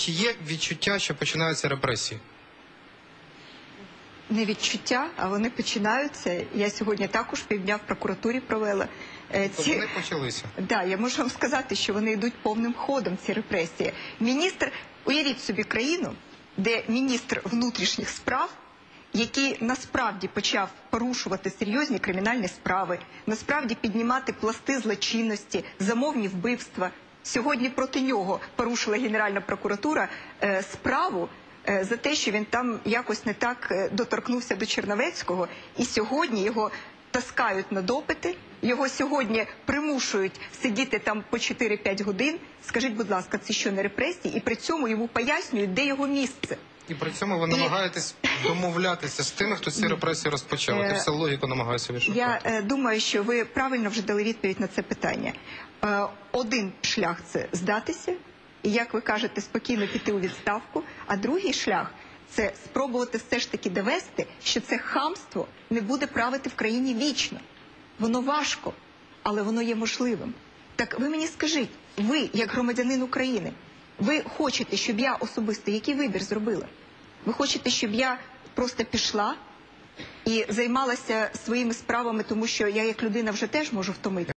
чи є відчуття, що починаються репресії? не відчуття, а вони починаються. Я сьогодні також півдня в прокуратурі провела. Е, То вони почалися. Да, я можу вам сказати, що вони йдуть повним ходом ці репресії. Міністр, уявіть собі країну, де міністр внутрішніх справ, який насправді почав порушувати серйозні кримінальні справи, насправді піднімати пласти злочинності, замовні вбивства. Сьогодні проти нього порушила Генеральна прокуратура е, справу е, за те, що він там якось не так е, доторкнувся до Черновецького, і сьогодні його таскають на допити. Його сьогодні примушують сидіти там по 4-5 годин. Скажіть, будь ласка, це що не репресії? І при цьому йому пояснюють, де його місце. І при цьому ви намагаєтесь домовлятися з тими, хто ці репресії розпочав. От Е, все логіку намагаюся відшукати. Я е, думаю, що ви правильно вже дали відповідь на це питання. Е, один шлях це здатися, і як ви кажете, спокійно піти у відставку. А другий шлях це спробувати все ж таки довести, що це хамство не буде правити в країні вічно. Воно важко, але воно є можливим. Так ви мені скажіть, ви, як громадянин України, ви хочете, щоб я особисто який вибір зробила? Ви хочете, щоб я просто пішла і займалася своїми справами, тому що я як людина вже теж можу втомити.